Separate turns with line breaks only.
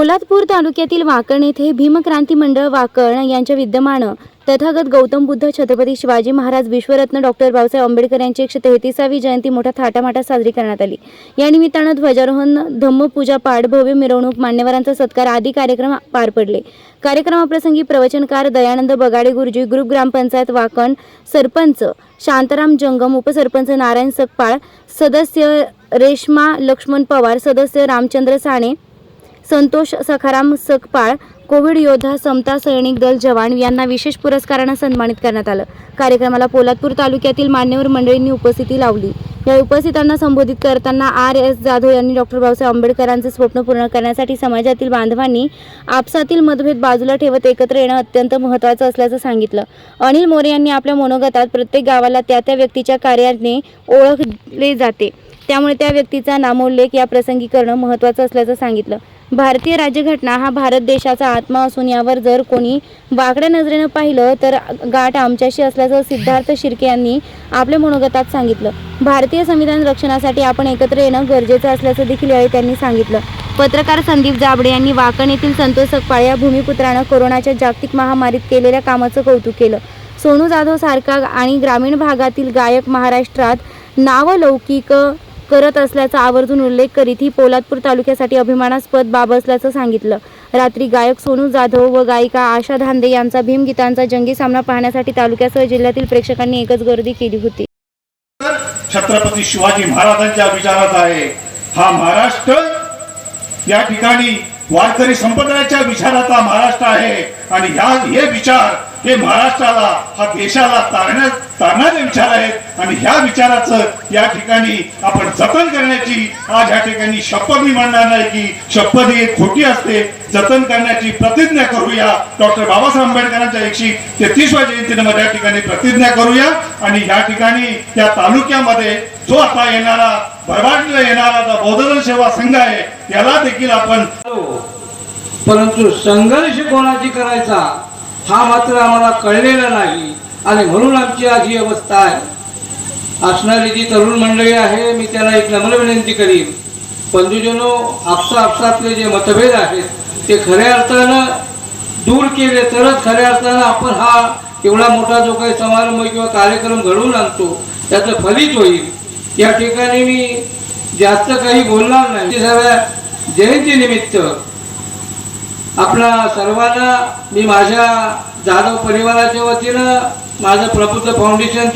पोलादपूर तालुक्यातील वाकण येथे भीमक्रांती मंडळ वाकण यांच्या विद्यमानं तथागत गौतम बुद्ध छत्रपती शिवाजी महाराज विश्वरत्न डॉक्टर बाबासाहेब आंबेडकर यांची एकशे तेहतीसावी जयंती मोठ्या थाटामाटात साजरी करण्यात आली. या निमित्तानं ध्वजारोहण धम्मपूजा पाठ भव्य मिरवणूक मान्यवरांचा सत्कार आदी कार्यक्रम पार पडले. कार्यक्रमाप्रसंगी प्रवचनकार दयानंद बगाडे गुरुजी ग्रुप ग्रामपंचायत वाकण सरपंच शांताराम जंगम उपसरपंच नारायण सकपाळ सदस्य रेश्मा लक्ष्मण पवार सदस्य रामचंद्र साणे संतोष सखाराम सकपाळ कोविड योद्धा समता सैनिक दल जवान यांना विशेष पुरस्कारानं सन्मानित करण्यात आलं. कार्यक्रमाला पोलादपूर तालुक्यातील मान्यवर मंडळींनी उपस्थिती लावली. या उपस्थितांना संबोधित करताना आर एस जाधव यांनी डॉक्टर बाबासाहेब आंबेडकरांचे स्वप्न पूर्ण करण्यासाठी समाजातील बांधवांनी आपसातील मतभेद बाजूला ठेवत एकत्र येणं अत्यंत महत्त्वाचं असल्याचं सांगितलं. अनिल मोरे यांनी आपल्या मनोगतात प्रत्येक गावाला त्या त्या व्यक्तीच्या कार्याने ओळखले जाते. त्यामुळे त्या व्यक्तीचा नामोल्लेख या प्रसंगी करणं महत्त्वाचं असल्याचं सांगितलं. भारतीय राज्यघटना हा भारत देशाचा आत्मा असून यावर जर कोणी वाकड्या नजरेनं पाहिलं तर गाठ आमच्याशी असल्याचं सिद्धार्थ शिर्के यांनी आपल्या मनोगतात सांगितलं. भारतीय संविधान रक्षणासाठी आपण एकत्र येणं गरजेचं असल्याचं देखील यावेळी त्यांनी सांगितलं. पत्रकार संदीप जाबडे यांनी वाकण येथील संतोष सकपाळ या भूमिपुत्रानं कोरोनाच्या जागतिक महामारीत केलेल्या कामाचं कौतुक केलं. सोनू जाधव सारखा आणि ग्रामीण भागातील गायक महाराष्ट्रात नावलौकिक करत असल्याचा आवर्जून उल्लेख करीत ही पोलादपूर तालुक्यासाठी अभिमानास्पद बाब असल्याचं सांगितलं. रात्री गायक सोनू जाधव व गायिका आशा धांदे यांचा भीमगीतांचा जंगी सामना पाहण्यासाठी तालुक्यासह जिल्ह्यातील प्रेक्षकांनी एकच गर्दी केली होती.
छत्रपती शिवाजी महाराजांच्या विचारात आहे. हा महाराष्ट्र या ठिकाणी वारकरी संप्रदायाच्या विचाराचा महाराष्ट्र आहे. आणि ह्या हे विचार हे महाराष्ट्राला हा देशाला तारण्यात तारणारे विचार आहेत. आणि ह्या विचाराचं या ठिकाणी आपण जतन करण्याची आज या ठिकाणी शपथ मी म्हणणार नाही की शपथ ही खोटी असते. जतन करण्याची प्रतिज्ञा करूया. डॉक्टर बाबासाहेब आंबेडकरांच्या एकशे तेहतीसव्या जयंतीमध्ये या ठिकाणी प्रतिज्ञा करूया. आणि या ठिकाणी या तालुक्यामध्ये जो आता येणारा भरभाटला येणारा जो बौद्धजन सेवा संघ आहे याला देखील आपण
परंतु संघर्ष कोणाची करायचा? हा मात्र आम्हाला कळलेला नाही. आणि म्हणून आमची आज ही अवस्था आहे. असणारी जी तरुण मंडळी आहे मी त्याला एक नम्र विनंती करीन. बंधुजनो आपसा आपसातले जे मतभेद आहेत ते खऱ्या अर्थानं दूर केले तरच खऱ्या अर्थानं आपण हा एवढा मोठा जो काही समारंभ किंवा कार्यक्रम घडवून आणतो त्याचं फलित होईल. या ठिकाणी मी जास्त काही बोलणार नाही. सगळ्या जयंतीनिमित्त आपला सर्वांना मी माझ्या जाधव परिवाराच्या वतीनं माझं प्रबुद्ध फाउंडेशन